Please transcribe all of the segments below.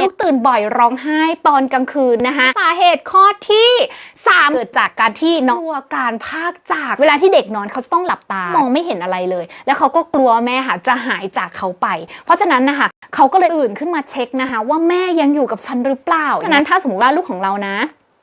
ลูกตื่นบ่อยร้องไห้ตอนกลางคืนนะคะสาเหตุข้อที่ 3 เกิดจากการที่น้องกลัวการพากจาก เวลาที่เด็กนอนเขาจะต้องหลับตามองไม่เห็นอะไรเลย แล้วเขาก็กลัวแม่ค่ะจะหายจากเขาไป เพราะฉะนั้นนะคะเขาก็เลยตื่นขึ้นมาเช็คนะคะ ว่าแม่ยังอยู่กับฉันหรือเปล่าฉะนั้นถ้าสมมติว่าลูกของเรานะ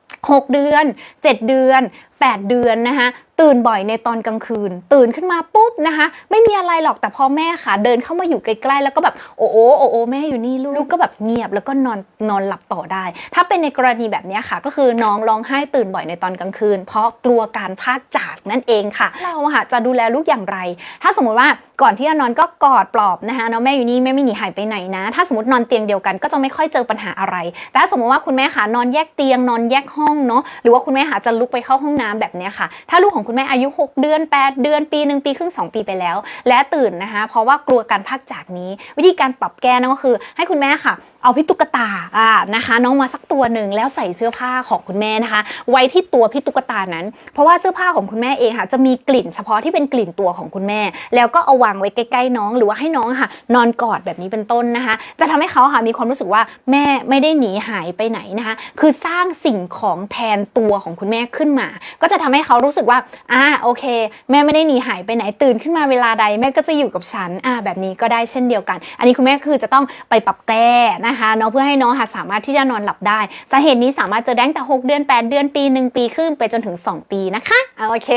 6 เดือน 7 เดือน 8 เดือนนะคะตื่นบ่อยในตอนกลางคืน ตื่นขึ้นมาปุ๊บนะคะไม่มีอะไรหรอกแต่พอแม่ค่ะ เดินเข้ามาอยู่ใกล้ๆแล้วก็แบบโอ้โอโอ้โอแม่อยู่นี่ลูกลูกก็แบบเงียบแล้วก็นอนนอนหลับต่อได้ ถ้าเป็นในกรณีแบบนี้ค่ะ ก็คือน้องร้องไห้ตื่นบ่อยในตอนกลางคืน เพราะกลัวการพลาดจากนั่นเองค่ะ เราค่ะจะดูแลลูกอย่างไร ถ้าสมมุติว่าก่อนที่จะนอนก็กอดปลอบนะคะเนาะแม่อยู่นี่แม่ไม่หนีหายไปไหนนะ ถ้าสมมตินอนเตียงเดียวกันก็จะไม่ค่อยเจอปัญหาอะไร แต่ถ้าสมมติว่าคุณแม่ค่ะนอนแยกเตียงนอนแยกห้องเนาะหรือว่าคุณแม่ค่ะจะลุกไปเข้าห้องน้ำแบบนี้ค่ะ ถ้าลูกของคุณแม่อายุ 6 เดือน 8 เดือนปีหนึ่งปีครึ่ง 2 ปีไปแล้ว และตื่นนะคะ เพราะว่ากลัวการพักจากนี้ วิธีการปรับแก้นั่นก็คือ ให้คุณแม่ค่ะ เอาพี่ตุ๊กตาอ่านะคะ น้องมาสักตัวหนึ่งแล้วใส่เสื้อผ้าของคุณแม่นะคะ ไว้ที่ตัวพี่ตุ๊กตานั้น เพราะว่าเสื้อผ้าของคุณแม่เองค่ะ จะมีกลิ่นเฉพาะที่เป็นกลิ่นตัวของคุณแม่ แล้วก็เอาวางไว้ใกล้ๆน้องหรือว่าให้น้องค่ะ นอนกอดแบบนี้เป็นต้นนะคะ จะทำให้เขาค่ะมีความรู้สึกว่าแม่ไม่ได้หนีหายไปไหนนะคะ คือสร้างสิ่งของแทนตัวของคุณแม่ขึ้นมาก็จะทำให้เขารู้สึกว่าอ่าโอเค แม่ไม่ได้หนีหายไปไหนตื่นขึ้นมาเวลาใดแม่ก็จะอยู่กับฉันอ่าแบบนี้ก็ได้เช่นเดียวกัน อันนี้คุณแม่คือจะต้องไปปรับแก้นะคะเนาะเพื่อให้น้องสามารถที่จะนอนหลับได้สาเหตุนี้สามารถเจอได้ตั้งแต่ 6 เดือน 8 เดือนปี 1 ปีขึ้นไปจนถึง 2 ปีนะคะโอเค